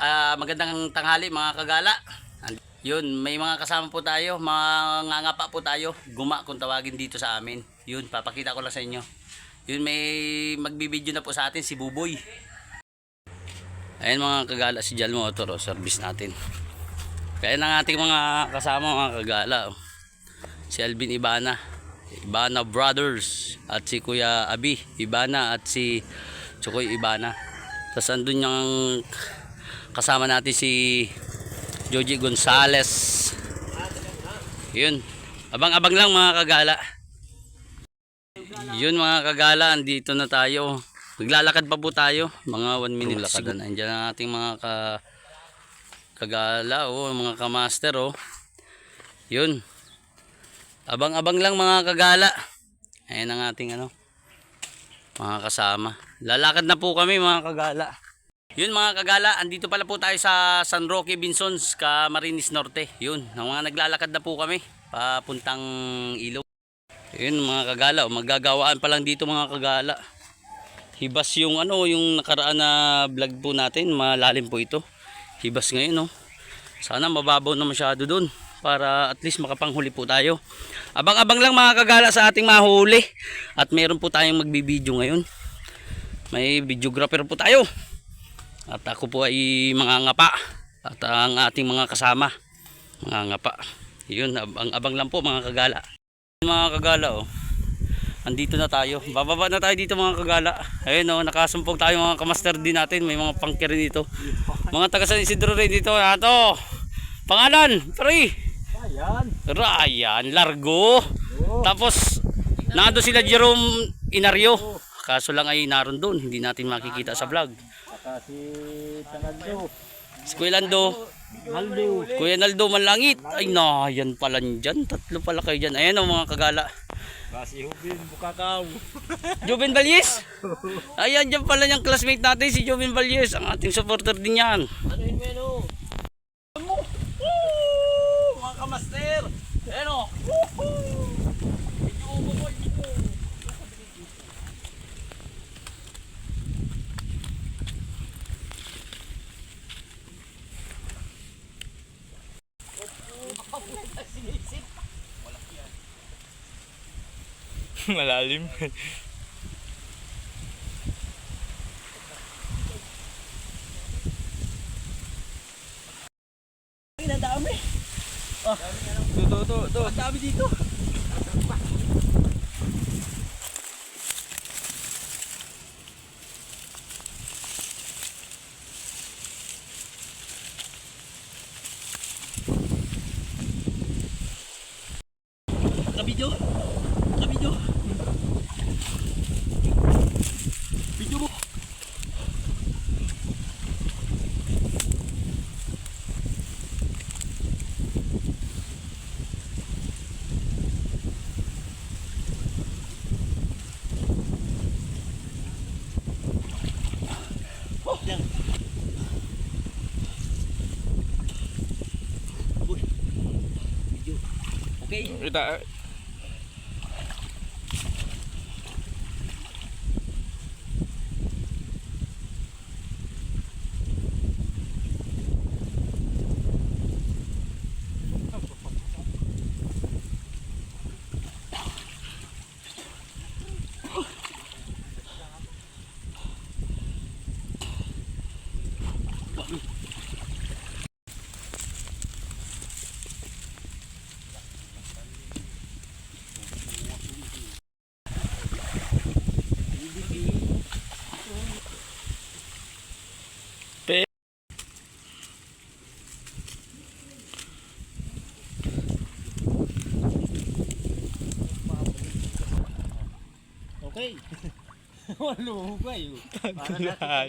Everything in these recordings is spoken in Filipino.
Ah, magandang tanghali mga kagala. Yun, may mga kasama po tayo, mga ngangapa po tayo. Guma kung tawagin dito sa amin. Yun, papakita ko lang sa inyo. Yun, may magbibideo na po sa atin si Buboy. Ayan mga kagala, si Jalmo Auto oh, service natin. Kaya ng ating mga kasama mga kagala. oh. Si Alvin Ibana, Ibana Brothers, at si Kuya Abi Ibana, at si Chukoy Ibana. Tapos andun yung kasama natin si Joji Gonzales. Yun. Abang-abang lang mga kagala. Yun mga kagala, andito na tayo. Maglalakad pa po tayo. Mga 1 minute siguro. Andiyan ang ating mga ka kagala, oh, mga kamaster, oh. Yun. Abang-abang lang mga kagala. Ayan ang ating ano, mga kasama. Lalakad na po kami mga kagala. Yun mga kagala, andito pala po tayo sa San Roque Binsons, Camarines Norte. Yun, ang mga naglalakad na po kami papuntang Ilog. Yun mga kagala, oh, maggagawaan pa lang dito mga kagala. Hibas yung ano, yung nakaraan na vlog po natin, malalim po ito. Hibas ngayon, no. Sana mababaw na masyado doon para at least makapanghuli po tayo. Abang-abang lang mga kagala sa ating mahuli. At meron po tayong magbibideo ngayon. May videographer po tayo. At ako po ay mga ngapa. At ang ating mga kasama. Mga ngapa. Yun, abang-abang lang po mga kagala. Mga kagala oh. Andito na tayo. Bababa na tayo dito mga kagala. Ayun oh, nakasumpong tayo mga kamaster din natin. May mga pangkir dito. Mga taga San Isidro rin dito. Ato. Pangalan, pre. Ayan. Ryan, Largo. Tapos, nando sila Jerome Inario. Kaso lang ay naroon doon. Hindi natin makikita sa vlog. Saka si Tanagdo. Si Kuya Lando, Maldo. Kuya Naldo Manlangit. Ay na, yan pala dyan. Tatlo pala kayo dyan. Ayan o mga kagala. Si Hubin Bukakaw. Joven Valyes. Ayan, dyan pala yung classmate natin si Joven Valyes. Ang ating supporter din yan. Ano yung menu? Mga kamaster. Ayan o. Malalim. To. Ang dami dito. Kabidyo. Kabidyo. Video mo. Oh, yan. Uy. Video. Okay. Walo pa yun. Para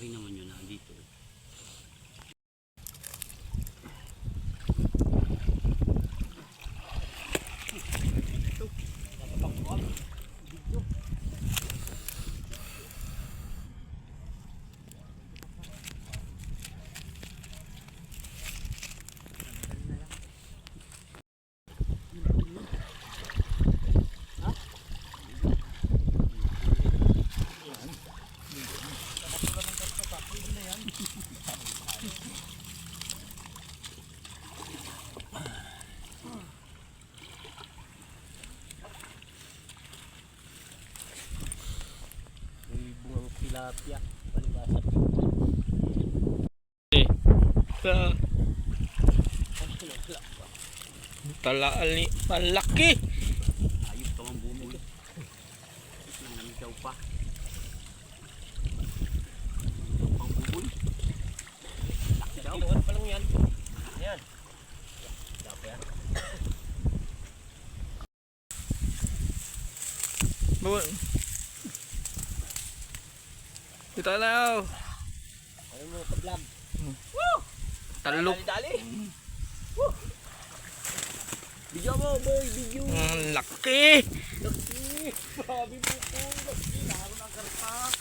dito. Tilapia. Palibasa. Sa Talaal ni malaki. Ayos ka bumul. Nanamigaw pa. Pang bubul. Laki daw. Kinuha pa lang yan. Ayan. Dapat yan. Bawal. Kita na. Ano mo ka-vlog? Talok. Dali, dali. Woo! Video mo, boy. Video. Ang laki. Laki. Grabe mo po. Laki. Laro ng karpa.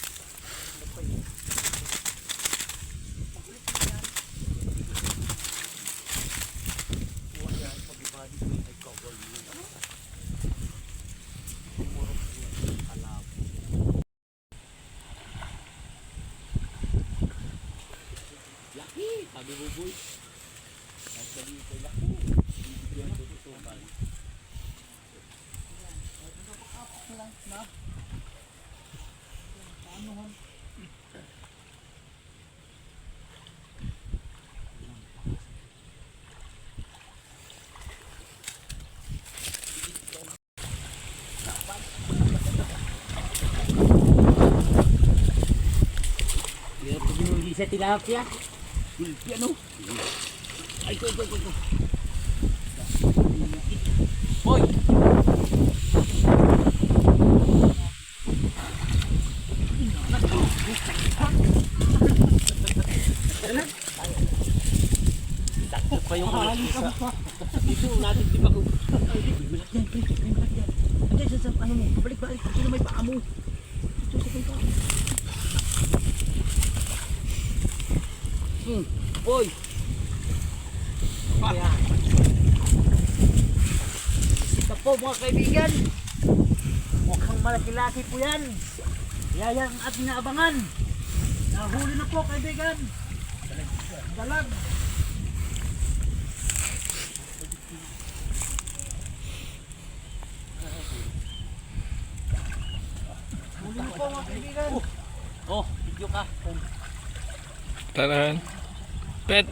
Laki. Sabi buboy. Sabi ko laki. Yan tututukan. Meron ko binuli sa tilapia. Gulpi ano? Ay, ito, ito, ito. Hoy! Dakot pa yung ulit isa. Dito natin di ba ko. Ay, di balat yan, pre. May balat yan. Andiyan sa sa ano mo. Balik-balik. Ito na may paa mo. Ito sa kanta. Hmm. Ayan. Ito po mga kaibigan. Mukhang malaki-laki po yan. Kaya yan ang ating naabangan. Nahuli na po kaibigan. Dalag. Huli na po mga kaibigan. Oh, video ka. เป็ด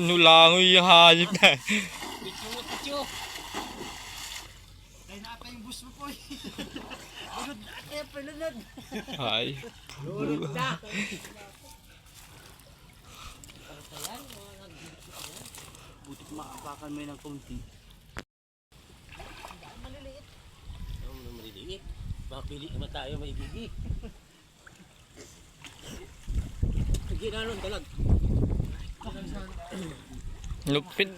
Nulangoy yung hayop na. Pichu, pichu! Kaya na ata yung bus mo po. Lunod na yung palunod. Ay. Lunod na. Butit maapakan mo yun ng kaunti. Maliliit. Oo, maliliit. Makapili naman tayo maigigi. Sige na nun, dalag. Lupit.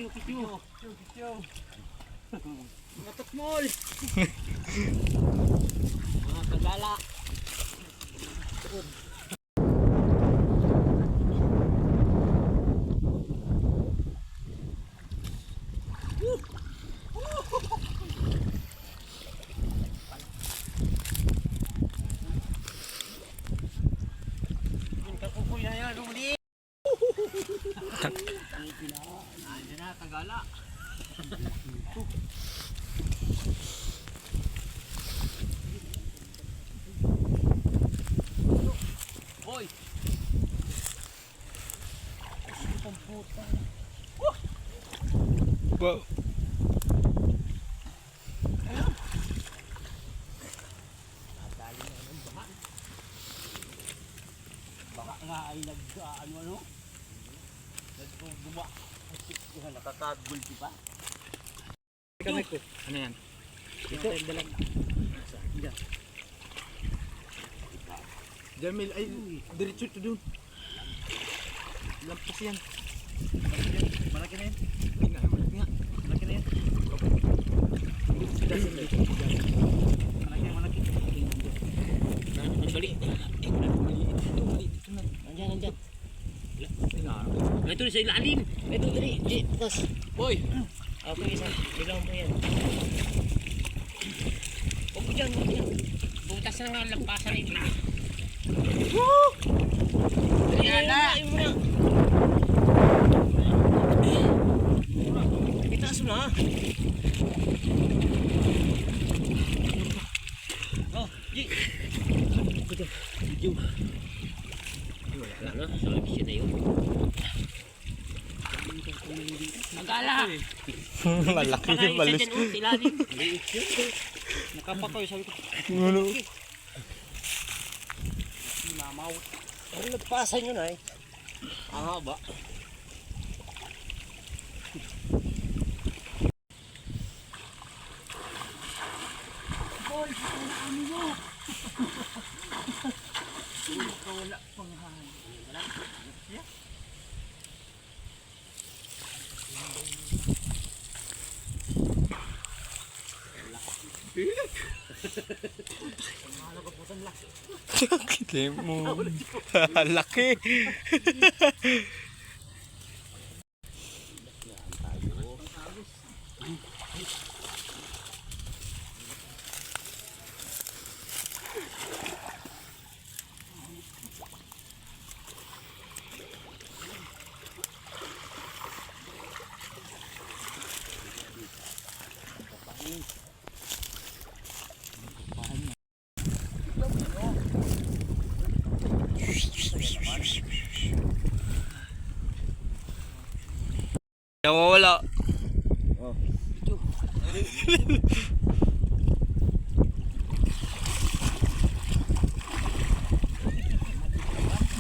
Matok mall. Mga kagala. Kukuy na yan, lumuli! Kagala. Hoy! Wow. Baka nga ay nag ah, ano ano? Nagbubuwa. Nakakagulpi pa. Ano yan? Ito. Diyan. Jamil, ay, diretso ito dun. Lampas yan. Malaki na yan. Ay nga, malaki nga. Malaki na yan. Malaki, malaki. Balik. Nandiyan, nandiyan. Ito sa ilalim. Ito dali. Di, bukas. Boy! Okay, isa. Bilang po yan. Huwag mo dyan, huwag mo dyan. Butas na nga lampasan ito. Woo! Ayan na! Itaas mo na. Oh, G. Ito. Video. Wala na, sa episode na yun. Magala! Malaki yung balus. Nakapakoy, sabi ko. Ano? Mamaw. Ano nagpasan yun ay? Ang haba. Boy, wala ano mo. Wala pang hangin. Wala. Yeah. Laki mo. Laki.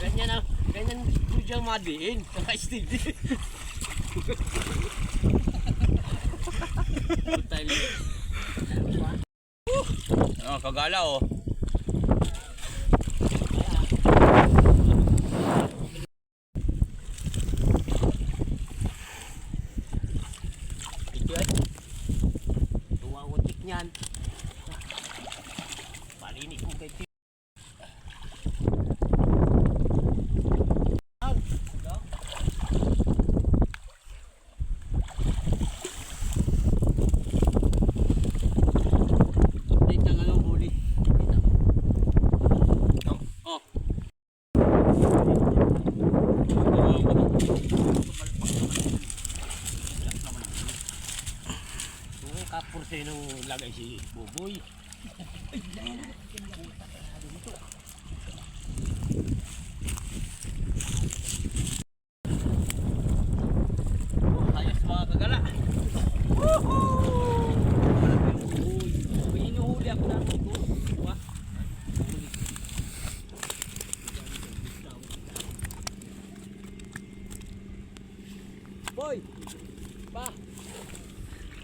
Ganyan na, ganyan po diyang madiin. Naka-steal din. Tayo Oh, kagala oh.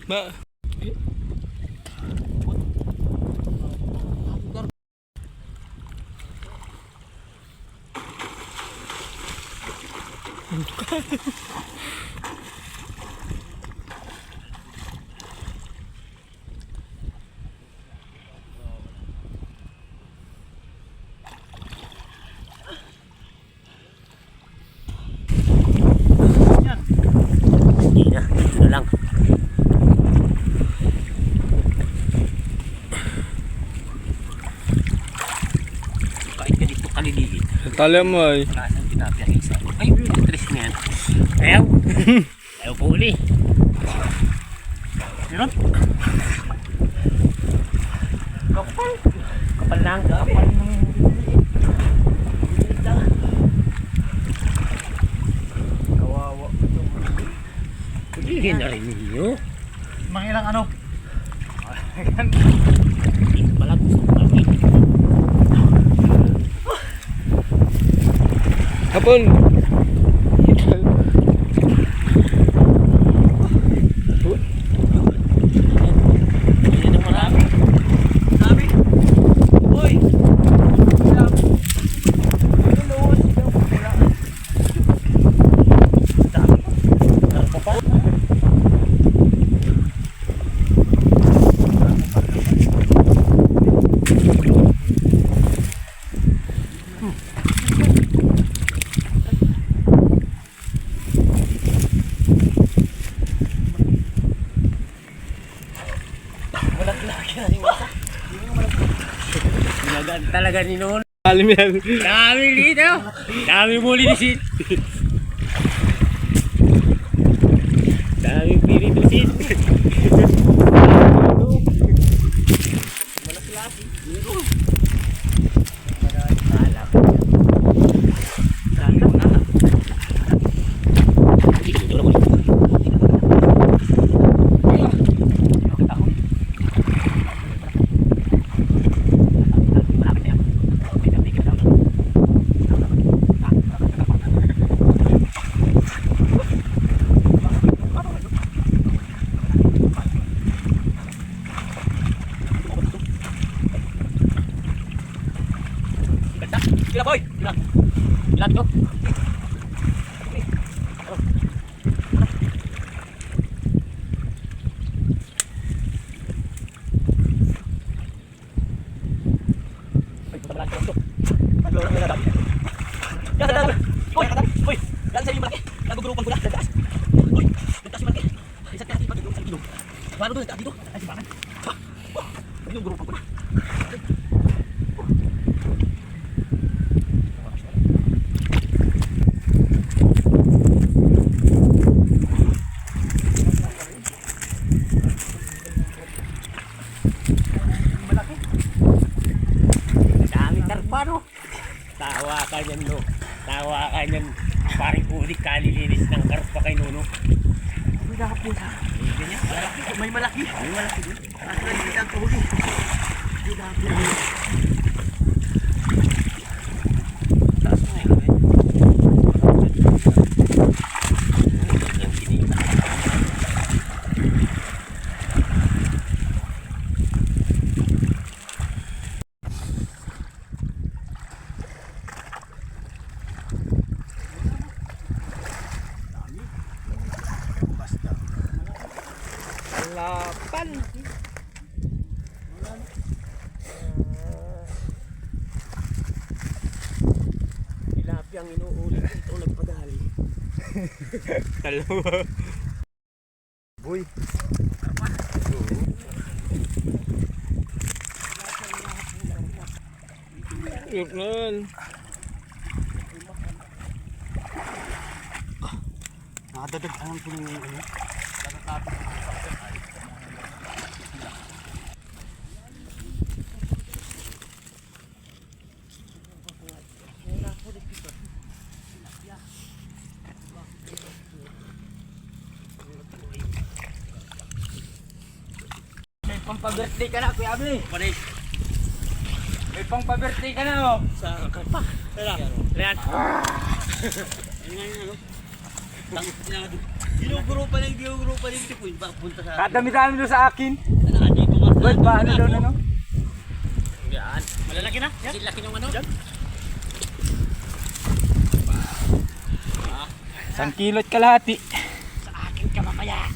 ما Tala mo ay. Nasaan tilapia isa? Ay, tres na yan. Ayaw. Ayaw po uli. Meron? Kapal. Kapal lang. Kapal ng... Kawawa. Hindi na rin ninyo. Mga ilang ano? Hindi Full. Ginagaan talaga ni Noon. Alim yan. Dami dito. Dami muli ni Sid. Dami pili ni Sid. Sila boy! Ilan? Ilan to? Ay, puta malaki to. Ano ang nilalabi? Yan, yan, yan. Hoy, hoy. Yan sa iyo malaki. Nagugrupan ko na. Sa taas. Hoy, sa taas malaki. Isa taas pa dito sa ilog. Paano doon? Dito? Ay, si Bakan. Ha? Oh, yung grupan ko na. Dami karpa no. Tawa ka niyan no. Tawa ka niyan. Paring ulit kalilinis ng karpa kay Nuno. May malaki! Ay, malaki din. Asa na hindi ang tuhuli? Taas mo yun, eh. Yan, kinita. Alapan. Tilapia ang inuulit ito nagpadali. Dalawa. Boy. Yun nun. Nakadadag alam ko na yung ano. Pang-birthday ka na, Kuya Abli. Panay. May pang-birthday ka na, oh. Sa karpa. Tara. Ayan. Yun, ano? Ginuguro pa lang, ginuguro pa lang. Tipo, ba, punta sa... Kadami-dami doon sa akin. Ano nga dito nga? Bird ba? Ano doon, ano? Yan. Malalaki na. Yan. Laki ng ano? Yan. Isang kilot kalahati. Sa akin ka mamaya.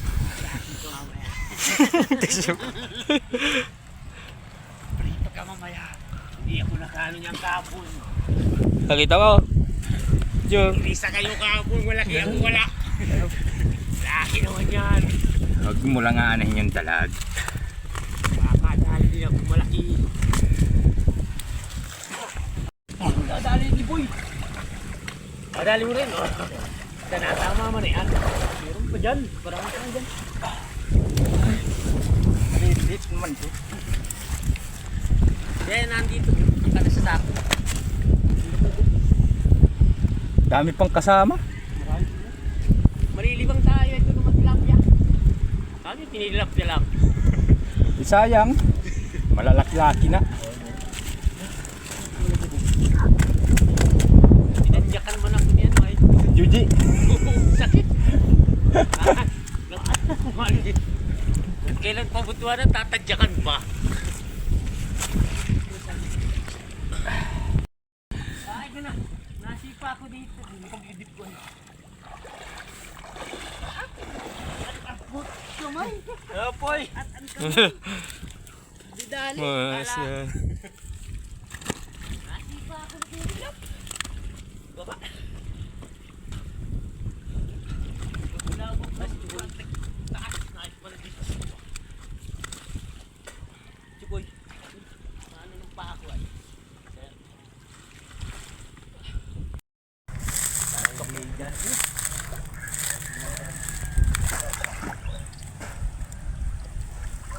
Prito ka mamaya. Hindi ako nakano niyang kapon. Nakita mo? Diyo. Isa kayo kapon, malaki ako wala. Laki naman yan. Huwag mo lang aanahin yung dalag. Baka dahil din ako malaki. Dadali ni Boy. Dadali mo rin, oh. Tanatama man yan. Meron pa dyan. Parang pa dyan. Lilit naman ito. Yan, nandito. Ang kada sa sako. Dami pang kasama. Malilibang tayo. Ito naman tilapia. Ano yung tinilapia lang? Di sayang. Malalaki-laki na. Tinadyakan mo na ko niyan. Juji. Sakit. Ah, Kailan pabutuan na tatadyakan ba? Ay, na. Nasipa ako dito. Pag-edit ko. Kamay. Apoy. At ang kamay. Didali. Mas Ala. yan. Nasipa ako dito. Baba. Wala akong mas taas na ay pala dito. Chukoy. Ano nung pa ako ay?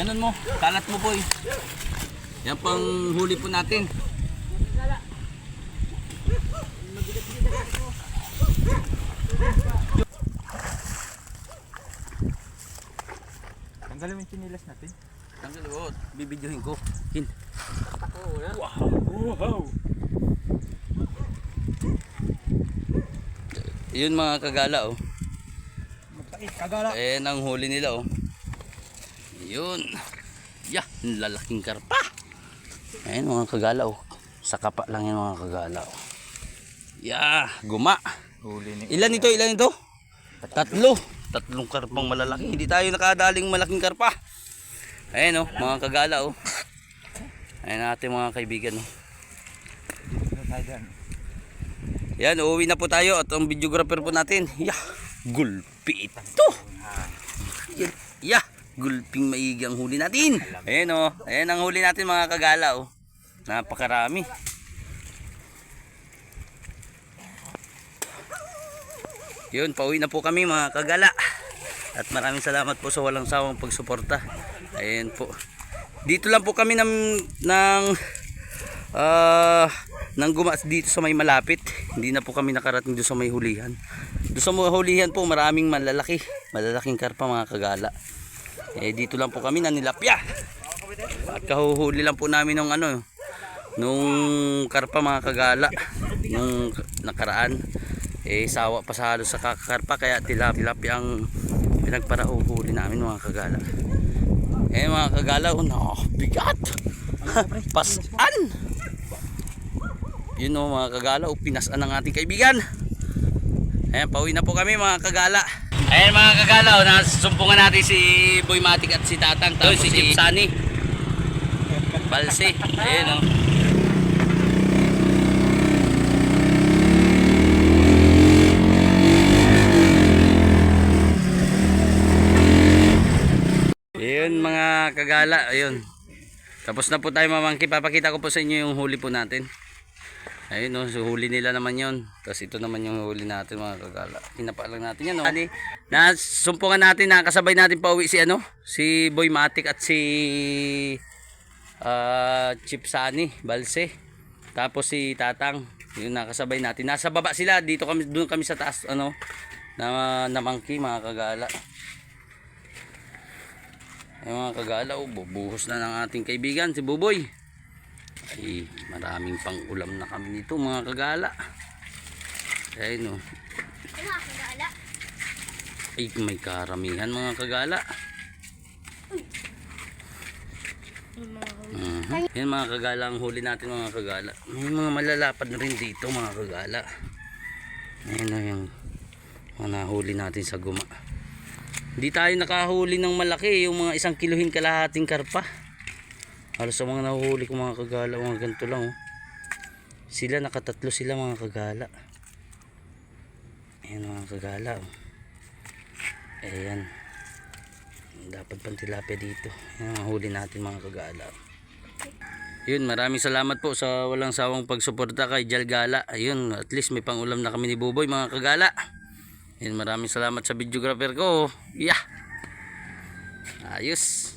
Ganun mo, kalat mo eh. Yan po ang huli po natin. Tanggalin mo yung chinilas natin. Tanggal, oh, bibidyohin ko. Kin. Wow. Yun mga kagala, oh. Magpait, kagala. Ayan ang huli nila, oh. Yun. Yeah, lalaking karpa. Ayan mga kagala, oh. Sa kapa lang yan mga kagala, oh. Yeah, guma. Ilan ito? Ilan ito? Tatlo. Tatlong karpang malalaki. Hindi tayo nakadaling malaking karpa. Ayan, oh, mga kagala, oh. Ayan natin mga kaibigan, oh. Yan, uuwi na po tayo at ang videographer po natin, yah, gulpi ito. Yan, yah, gulping maigi ang huli natin. Ayan o, oh, ayan ang huli natin mga kagala oh. Napakarami. Yun, pauwi na po kami mga kagala. At maraming salamat po sa walang sawang pagsuporta. Ayan po. Dito lang po kami ng, ng ah nang gumas dito sa may malapit hindi na po kami nakarating doon sa may hulihan doon sa mga hulihan po maraming malalaki malalaking karpa mga kagala eh dito lang po kami nanilapya at kahuhuli lang po namin ng ano nung karpa mga kagala. Nung nakaraan. Eh sawa pa sa halos sa kakakarpa kaya tilapia ang pinagparahuhuli namin mga kagala. Eh mga kagala oh, no, bigat pasan. Yun o mga kagala o pinasan ng ating kaibigan. Ayan pauwi na po kami mga kagala ayan mga kagala o nasumpungan natin si Boy Matic at si Tatang tapos si Jeep Sunny Balse ayan o Yun mga mga kagala. Ayun. Tapos na po tayo mamangki. Papakita ko po sa inyo yung huli po natin. Ayun no, so huli nila naman yon. Tapos ito naman yung huli natin mga kagala. Hinapa lang natin yan no. Ani, nasumpungan natin, nakasabay natin pa uwi si ano, si Boy Matic at si ah Chip Sani, Balse. Tapos si Tatang, yung nakasabay natin. Nasa baba sila, dito kami doon kami sa taas ano na namangki mga kagala. Ay mga kagala, oh, bubuhos na ng ating kaibigan si Buboy. Ay, maraming pang ulam na kami nito mga kagala. Ayun oh. Ay, may karamihan mga kagala. Mhm. Yan mga kagala ang huli natin mga kagala. May mga malalapad na rin dito mga kagala. Ayun na yung mga nahuli natin sa guma. Hindi tayo nakahuli ng malaki, yung mga isang kiluhin kalahating karpa. Halos sa mga nahuhuli ko mga kagala, mga ganito lang oh. Sila nakatatlo sila mga kagala. Ayan mga kagala oh. Ayan. Dapat pang tilapia dito. Ayan huli natin mga kagala. Yun, maraming salamat po sa walang sawang pagsuporta kay Jalgala. Ayun, at least may pangulam na kami ni Buboy mga kagala. Yun, maraming salamat sa videographer ko. Yeah. Ayos.